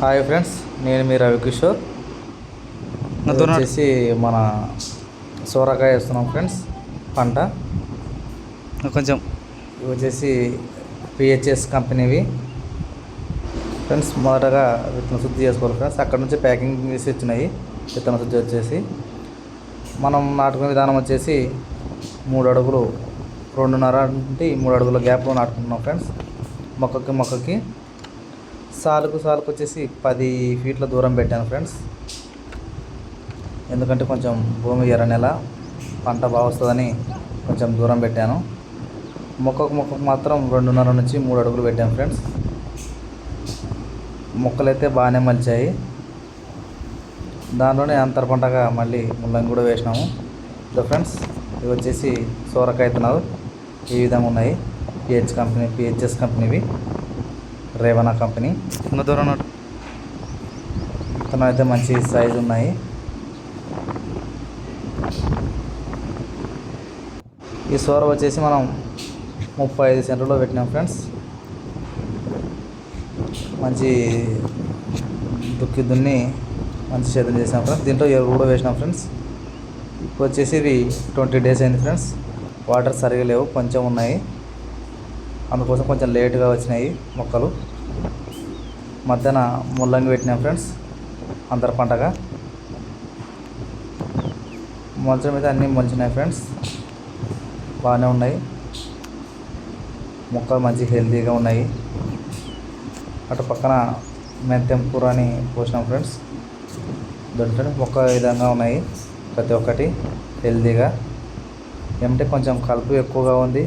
Hi friends నేను మీ రవికిషోర్ వచ్చేసి మన సోరకాయ వేస్తున్నాం ఫ్రెండ్స్ పంట. కొంచెం. ఇవి వచ్చేసి పిహెచ్ఎస్ కంపెనీవి. ఫ్రెండ్స్ మొదటగా విత్తన శుద్ధి చేసుకోవాలి ఫ్రెండ్స్. అక్కడ నుంచి ప్యాకింగ్ చేసి వచ్చినాయి విత్తన శుద్ధి వచ్చేసి. మనం నాటుకునే విధానం వచ్చేసి మూడు అడుగులు రెండున్నర నుండి మూడు అడుగుల గ్యాప్లో నాటుకుంటున్నాం ఫ్రెండ్స్. మొక్కకి మొక్కకి సాలుకు సాలుకు వచ్చేసి పది ఫీట్ల దూరం పెట్టాను ఫ్రెండ్స్. ఎందుకంటే కొంచెం భూమి ఎర్ర నెల పంట బాగా వస్తుందని కొంచెం దూరం పెట్టాను. మొక్కకు మొక్కకు మాత్రం రెండున్నర నుంచి మూడు అడుగులు పెట్టాను ఫ్రెండ్స్. మొక్కలు అయితే బాగానే మలిచాయి. దానిలోనే అంతర పంటగా మళ్ళీ ముల్లంగి కూడా వేసినాము. ఇదో ఫ్రెండ్స్ ఇవి వచ్చేసి సోరకాయ విత్తనాలు ఈ విధంగా ఉన్నాయి. పిహెచ్ కంపెనీ పిహెచ్ఎస్ కంపెనీవి. రేవనా కంపెనీ నా దూరం విత్తనాలు అయితే మంచి సైజు ఉన్నాయి. ఈ సోర వచ్చేసి మనం ముప్పై ఐదు సెంటర్లో పెట్టినాం ఫ్రెండ్స్ మంచి దుక్కి దున్ని మంచి సేద్యం చేసాం ఫ్రెండ్స్ దీంట్లో ఎరువు కూడా వేసినాం ఫ్రెండ్స్ ఇప్పుడు వచ్చేసి ఇవి ట్వంటీ డేస్ అయింది ఫ్రెండ్స్ వాటర్ సరిగా లేవు కొంచెం ఉన్నాయి. అందుకోసం కొంచెం లేటుగా వచ్చినాయి మొక్కలు. మధ్యాహ్న ముల్లంగి పెట్టినాం ఫ్రెండ్స్ అంతర పంటగా మొలచడం అయితే అన్నీ మొలిచినాయి ఫ్రెండ్స్ బాగానే ఉన్నాయి. మొక్కలు మంచి హెల్తీగా ఉన్నాయి. అటు పక్కన మెంతెం కూర అని పోసినాం ఫ్రెండ్స్. దాంట్లో మొక్క విధంగా ఉన్నాయి ప్రతి ఒక్కటి హెల్తీగా. ఏమంటే కొంచెం కలుపు ఎక్కువగా ఉంది.